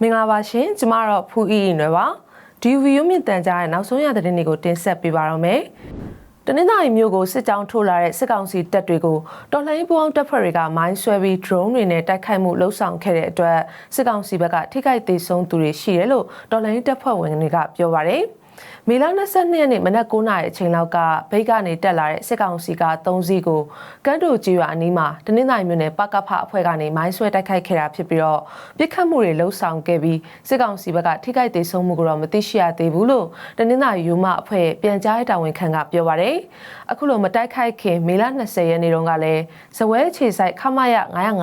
မင်္ဂလာပါရှင်ကျမတော့ဖူအီအီနွယ်ပါဒီဗီဒီယိုမြင့်တန်ကြားရဲ့နောက်ဆုံးရသတင်းတွေကိုတင်ဆက်ပေးပါတော့မယ်တနင်္သာရီမြို့ကိုစစ်ကြောင်းထိုးလာတဲ့စစ်ကောင်စီတပ်တွေကိုတော်လှန်ရေးပူးပေါင်းတပ်ဖွဲ့တွေကမိုင်းဆွဲပြီး drone တွေနဲ့တိုက်ခိုက်မှုလှုပ်ဆောင်ခဲ့တဲ့အတွက်စစ်ကောင်စီဘက်ကထိခိုက်ဒေဆုံးသူတွေရှိတယ်လို့တော်လှန်ရေးတပ်ဖွဲ့ဝင်တွေကပြောပါတယ်။ မေလ22ရက်နေ့မနက်9:00နာရီအချိန်လောက်ကဘိတ်ကနေတက်လာတဲ့စစ်ကောင်စီက3စီးကိုကန်းတိုကြီးရွာအနီးမှာတနင်္သာရီမြို့နယ်ပကဖအဖွဲ့ကနေမိုင်းဆွဲတိုက်ခိုက်ခဲ့တာဖြစ်ပြီးတော့ပြစ်ခတ်မှုတွေလှုပ်ဆောင်ခဲ့ပြီးစစ်ကောင်စီဘက်ကထိခိုက်ဒေဆုံးမှုကိုတော့မသိရှိရသေးဘူးလို့တနင်္သာရီယူမအဖွဲ့ပြန်ကြားရေးတာဝန်ခံကပြောပါရယ်အခုလိုမတိုက်ခိုက်ခင်မေလ20ရက်နေ့တုန်းကလည်းဇဝဲခြေဆိုင်ခမရ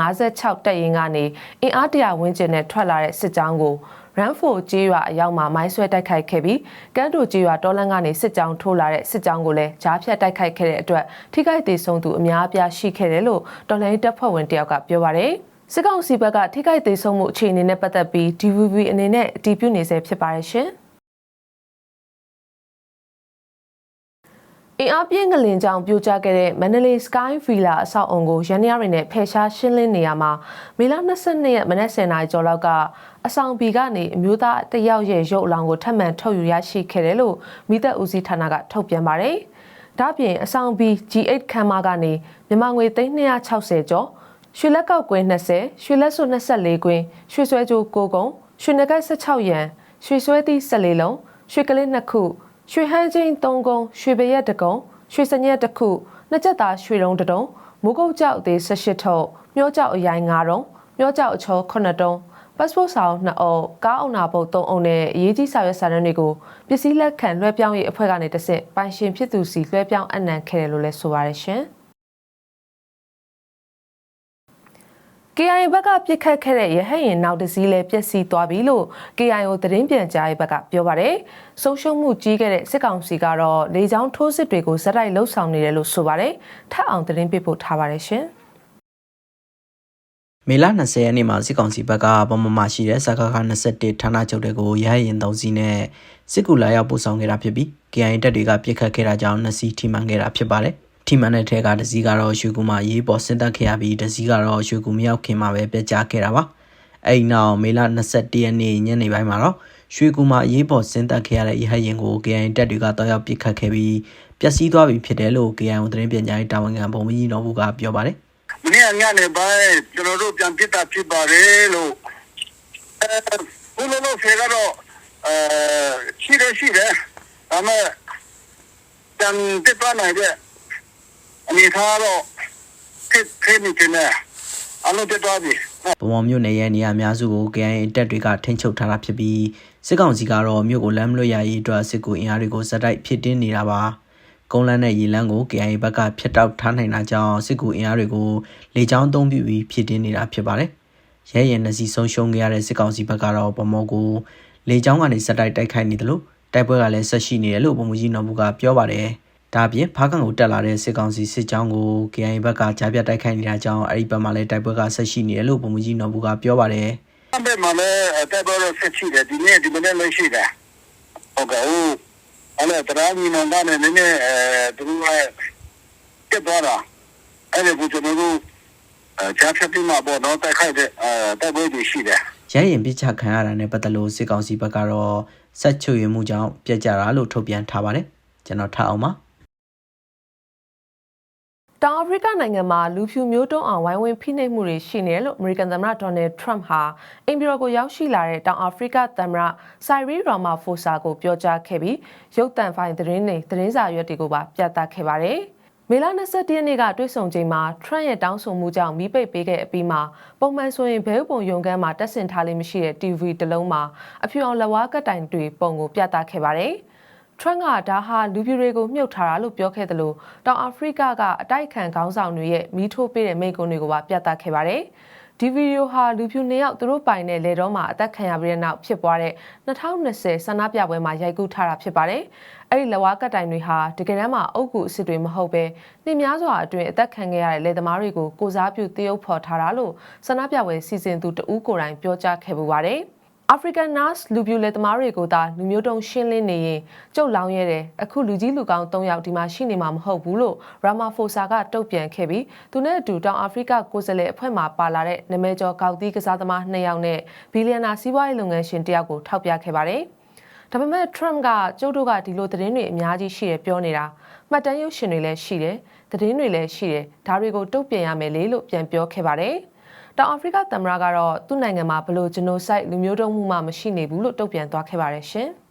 956တက်ရင်ကနေအင်အားတရာဝန်းကျင်နဲ့ထွက်လာတဲ့စစ်ကြောင်းကို ရန်ဖိုကျေးရွာအရောက်မှာမိုင်းဆွဲတိုက်ခိုက်ခဲ့ပြီးကန်းတူကျေးရွာတောလန်းကနေစစ်ကြောင်းထိုးလာတဲ့စစ်ကြောင်းကိုလည်းကြားဖြတ်တိုက်ခိုက်ခဲ့တဲ့အတွက်ထိခိုက်ဒေဆုံးသူအများအပြားရှိခဲ့တယ်လို့တော်လှန်ရေးတပ်ဖွဲ့ဝင်တယောက်ကပြောပါတယ်စစ်ကောင်စီဘက်ကထိခိုက်ဒေဆုံးမှုအခြေအနေနဲ့ပတ်သက်ပြီး DVB အနေနဲ့အတည်ပြုနေဆဲဖြစ်ပါတယ်ရှင်။ အင်အားပြင်းကလင်ကြောင်ပြိုကျခဲ့တဲ့ Mandalay Sky Villa အဆောက်အုံကိုရန်ရရနဲ့ဖယ်ရှားရှင်းလင်းနေရမှာမေလ22ရက်မနက်10:00နာရီကျော်လောက်ကအဆောင်ဘီကနေအမျိုးသားတယောက်ရဲ့ရုပ်အလောင်းကိုထပ်မံထုတ်ယူရရှိခဲ့တယ်လို့မိသက်ဦးစီးဌာနကထုတ်ပြန်ပါတယ်။ဒါ့ပြင်အဆောင်ဘီ G8 ခန်းမကနေမြန်မာငွေ360ကျော်ရွှေလက်ကောက်ကွင်း20ရွှေလက်စွပ်24ကွင်းရွှေဆွဲကြိုး9ကုန်းရွှေနဂတ်16ရန်ရွှေဆွဲသီး14လုံးရွှေကလေး2ခု ရွှေဟန်းချင်း3ကုန်းရွှေပရက်1ကုန်းရွှေစညက်1ခုနှစ်ချက်သားရွှေတုံး1တုံးမိုးကုတ်ကြောက်သေး18ထုပ်မျောကြောက်အရိုင်9တုံးမျောကြောက်အချော9တုံး passport စာအုပ်2အုပ်ကားအုံနာပုတ်3အုပ်နဲ့အရေးကြီးစာရွက်စာတမ်းတွေကိုပစ္စည်းလက်ခံလွှဲပြောင်းရေးအဖွဲ့ကနေတစ်ဆင့်ပိုင်ရှင်ဖြစ်သူစီလွှဲပြောင်းအနံခဲ့တယ်လို့လည်းဆိုပါတယ်ရှင်။ KIA ဘက်ကပြစ်ခတ်ခဲ့တဲ့ရဟတ်ရင်နောက်တစ်စီးလဲပျက်စီးသွားပြီလို့ KIO သတင်းပြန်ကြားရေးဘက်ကပြောပါတယ်။ဆုံးရှုံးမှုကြီးခဲ့တဲ့စစ်ကောင်စီကတော့လေကြောင်းထိုးစစ်တွေကိုဇက်တိုက်လှုပ်ဆောင်နေတယ်လို့ဆိုပါတယ်။ထပ်အောင်သတင်းပေးပို့ထားပါတယ်ရှင်။မေလ20ရက်နေ့မှာစစ်ကောင်စီဘက်ကဗမာမရှိတဲ့စကားခ21ဌာနချုပ်တွေကိုရဟရင်သုံးစီးနဲ့စစ်ကူလာရောက်ပို့ဆောင်ခဲ့တာဖြစ်ပြီး KIA တပ်တွေကပြစ်ခတ်ခဲ့တာကြောင့်နှစ်စီးထိမှန်ခဲ့တာဖြစ်ပါတယ်။ ထိမှန်တဲ့ထဲကတစည်းကတော့ရွှေကူမှာရေးပေါ်ဆင်းသက်ခဲ့ရပြီးတစည်းကတော့ရွှေကူမရောက်ခင်မှာပဲပြကြခဲ့တာပါအဲ့နောက်မေလ21ရက်နေ့ညနေပိုင်းမှာတော့ရွှေကူမှာရေးပေါ်ဆင်းသက်ခဲ့ရတဲ့ရဟရင်ကို KIA တပ်တွေကတောက်ရောက်ပစ်ခတ်ခဲ့ပြီးပျက်စီးသွားပြီဖြစ်တယ်လို့ KIA သတင်းပြန်ကြားရေးတာဝန်ခံပုံမကြီးတော်ဘူးကပြောပါတယ်မနေ့ကညနေပိုင်းကျွန်တော်တို့ပြန်ပြစ်တာဖြစ်ပါတယ်လို့အဲဘုလိုလိုဖေကတော့အဲရှိတယ်ရှိတယ်ဒါမဲ့ပြန်ပြစ်သွားနိုင်တဲ့ အနေထားတော့ဖြစ်ဖြစ်နေတယ်အလုံးပြစ်သွားပြီ။ဗမော်မြို့နယ်ရဲ့နေရာအများစုကို KIA တပ်တွေကထိန်းချုပ်ထားတာဖြစ်ပြီးစစ်ကောင်စီကတော့မြို့ကိုလမ်းမလွတ်ရရေးအတွက်စစ်ကူအင်အားတွေကိုစက်တိုက်ဖြစ်တင်းနေတာပါ။ကုန်းလန်းနဲ့ရေလန်းကို KIA ဘက်ကဖျက်တောက်ထားနိုင်တာကြောင့်စစ်ကူအင်အားတွေကိုလေကြောင်းသုံးပြီးဖြစ်တင်းနေတာဖြစ်ပါတယ်။ရဲရင်နှစီဆုံးရှုံးခဲ့ရတဲ့စစ်ကောင်စီဘက်ကတော့ဗမော်ကိုလေကြောင်းကနေစက်တိုက်တိုက်ခိုက်နေတယ်လို့တိုက်ပွဲကလည်းဆက်ရှိနေတယ်လို့ဗမူကြီးနော်ဘူးကပြောပါတယ်။ ဒါအပြင်ဖားကန်ကိုတက်လာတဲ့စစ်ကောင်စီစစ်ကြောင်းကို KIA ဘက်ကကြားပြတိုက်ခိုက်နေတာကြောင့်အဲ့ဒီဘက်မှာလည်းတိုက်ပွဲကဆက်ရှိနေတယ်လို့ဗမူကြီးနော်ဘူးကပြောပါတယ်အမေမလည်းတက်တော့ဆက်ရှိတယ်ဒီနေ့ဒီမနေ့လည်းရှိတယ်ဟုတ်ကဲ့ဟုတ်အဲ့ဒါတရားညီနောင်ကနေနည်းနည်းအဲသူကတက်သွားတာအဲ့ဒါကိုကျွန်တော်တို့အဲကြားဖြတ်ပြီးမှပေါ့နော်တိုက်ခိုက်တဲ့အဲတိုက်ပွဲတွေရှိတယ်။ရဲရင်ပြစ်ချခံရတာနဲ့ပတ်သက်လို့စစ်ကောင်စီဘက်ကတော့ဆက်ချွေမှုကြောင့်ပြက်ကြတာလို့ထုတ်ပြန်ထားပါတယ်။ကျွန်တော်ထားအောင်ပါ တောင်အာဖရိကနိုင်ငံမှာလူဖြူမျိုးတုံးအောင်ဝိုင်းဝန်းဖိနှိပ်မှုတွေရှိနေတယ်လို့အမေရိကန်သမ္မတဒေါ်နယ်ထရန့်ဟာအင်ဘီရိုကိုရောက်ရှိလာတဲ့တောင်အာဖရိကသမ္မတဆိုင်ရီရာမာဖိုဆာကိုပြောကြားခဲ့ပြီးရုပ်သံဖိုင်သတင်းတွေသတင်းစာရွက်တွေကိုပါပြသခဲ့ပါတယ်။မေလ21ရက်နေ့ကတွေ့ဆုံချိန်မှာထရန့်ရဲ့တောင်းဆိုမှုကြောင့်မိပိတ်ပေးခဲ့အပြီးမှာပုံမှန်ဆိုရင်ဘဲဥပုံရုံကန်းမှာတက်ဆင်ထားလေးမရှိတဲ့ TV တစ်လုံးမှာအဖြူအောင်လက်ဝါးကတိုင်တွေပုံကိုပြသခဲ့ပါတယ်။ Trump ကဒါဟာလူပြူတွေကိုမြုပ်ထားတာလို့ပြောခဲ့တယ်လို့တောင်အာဖရိကကအတိုက်ခံခေါင်းဆောင်တွေရဲ့မီးထိုးပေးတဲ့မိန့်ခွန်းတွေကိုပါပြသခဲ့ပါတယ်။ဒီဗီဒီယိုဟာလူပြူနှစ်ယောက်သူတို့ပိုင်တဲ့လေတော့မှာအသက်ခံရပြီးတဲ့နောက်ဖြစ်ပွားတဲ့2020ဆန္ဒပြပွဲမှာရိုက်ကူးထားတာဖြစ်ပါတယ်။အဲ့ဒီလဝါကတိုင်တွေဟာတကယ်တမ်းမှာအုပ်ကူအစ်စ်တွေမဟုတ်ပဲနှင်းများစွာအတွင်းအသက်ခံခဲ့ရတဲ့လေသမားတွေကိုကိုစားပြုတရုပ်ဖော်ထားတာလို့ဆန္ဒပြပွဲစီစဉ်သူတဦးကိုယ်တိုင်ပြောကြားခဲ့ပူပါတယ်။ African Nurse လူပြူလက်သမားတွေကိုသာလူမျိုးတုံးရှင်းလင်းနေရင်ကြုတ်လောင်းရဲတယ်အခုလူကြီးလူကောင်း၃ယောက်ဒီမှာရှိနေမှာမဟုတ်ဘူးလို့ Ramaphosa ကတုတ်ပြန်ခဲ့ပြီးသူနဲ့အတူတောင်အာဖရိကကိုယ်စားလှယ်အဖွဲ့မှပါလာတဲ့နာမည်ကျော်ကောက်သီးကစားသမား၂ယောက်နဲ့ဘီလီယံနာစီးပွားရေးလုပ်ငန်းရှင်တစ်ယောက်ကိုထောက်ပြခဲ့ပါတယ်။ဒါပေမဲ့ Trump ကကျုပ်တို့ကဒီလိုသတင်းတွေအများကြီးရှိရပြောနေတာမှတ်တမ်းရုပ်ရှင်တွေလည်းရှိတယ်သတင်းတွေလည်းရှိတယ်ဒါတွေကိုတုတ်ပြန်ရမယ်လေလို့ပြန်ပြောခဲ့ပါတယ်။ တောင်အာဖရိကသမ္မတကတော့သူ့နိုင်ငံမှာဘလို့ဂျနိုဆိုက်လူမျိုးတုံးမှုမှမရှိနေဘူးလို့တုတ်ပြန်သွားခဲ့ပါတယ်ရှင်။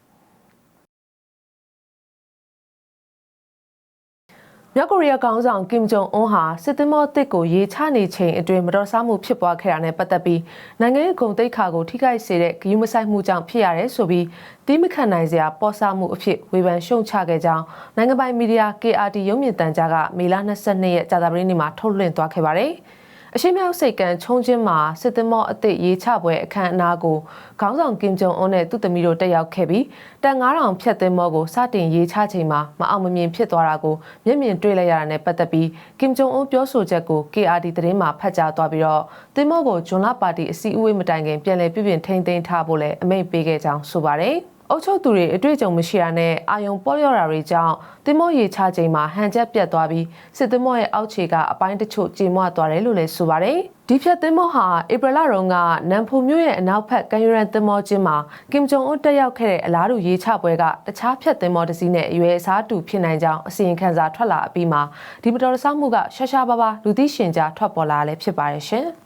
မြောက်ကိုရီးယားကောင်ဆောင်ကင်ဂျုံအွန်းဟာစစ်သင်္ဘောတစ်ကိုရေချနေချိန်အတွင်းမတော်တဆမှုဖြစ်ပွားခဲ့တာနဲ့ပတ်သက်ပြီးနိုင်ငံရေးဂုဏ်သိက္ခာကိုထိခိုက်စေတဲ့ဂရုမစိုက်မှုကြောင့်ဖြစ်ရတယ်ဆိုပြီးတိမခံနိုင်စရာပေါ်ဆမှုအဖြစ်ဝေဖန်ရှုံချခဲ့ကြောင်းနိုင်ငံပိုင်မီဒီယာ KRT ရုံးမြင့်တန်ကြားကမေလ22ရက်ကြာသပတေးနေ့မှာထုတ်လွှင့်သွားခဲ့ပါတယ်။ အရှိမြောက်စိတ်ကန်ချုံချင်းမှာစစ်သင်္ဘောအသစ်ရေးချပွဲအခမ်းအနားကိုခေါင်းဆောင်ကင်ဂျုံအွန်းနဲ့သူ့သမီးတို့တက်ရောက်ခဲ့ပြီးတန်9000ဖြတ်သင်္ဘောကိုစတင်ရေးချချိန်မှာမအောင်မမြင်ဖြစ်သွားတာကိုမျက်မြင်တွေ့လိုက်ရတာနဲ့ပတ်သက်ပြီးကင်ဂျုံအွန်းပြောဆိုချက်ကို KRD သတင်းမှာဖတ်ကြားသွားပြီးတော့သင်္ဘောကိုဂျွန်လာပါတီအစည်းအဝေးမတိုင်ခင်ပြန်လည်ပြည်ပြင်ထိန်းသိမ်းထားဖို့လည်းအမိန့်ပေးခဲ့ကြောင်းဆိုပါတယ်။ အုပ်ချုပ်သူတွေအတွေ့အကြုံမရှိတာနဲ့အာယုံပေါ်လျော့တာတွေကြောင့်တင်မောရေချချိန်မှာဟန်ချက်ပြတ်သွားပြီးစစ်တင်မောရဲ့အောက်ခြေကအပိုင်းတချို့ကြေမွသွားတယ်လို့လည်းဆိုပါတယ်။ဒီဖြတ်တင်မောဟာဧပြီလတုန်းကနမ်ဖိုမြို့ရဲ့အနောက်ဘက်ကမ်းရိုးတန်းတင်မောချင်းမှာကင်ဂျုံအွန်းတက်ရောက်ခဲ့တဲ့အလားတူရေချပွဲကတခြားဖြတ်တင်မောတစ်စီးနဲ့အရွယ်အစားတူဖြစ်နိုင်ကြောင်းအစီရင်ခံစာထွက်လာအပြီးမှာဒီမတော်တဆမှုကရှာရှာပါပါလူသိရှင်ကြားထွက်ပေါ်လာလည်းဖြစ်ပါတယ်ရှင်။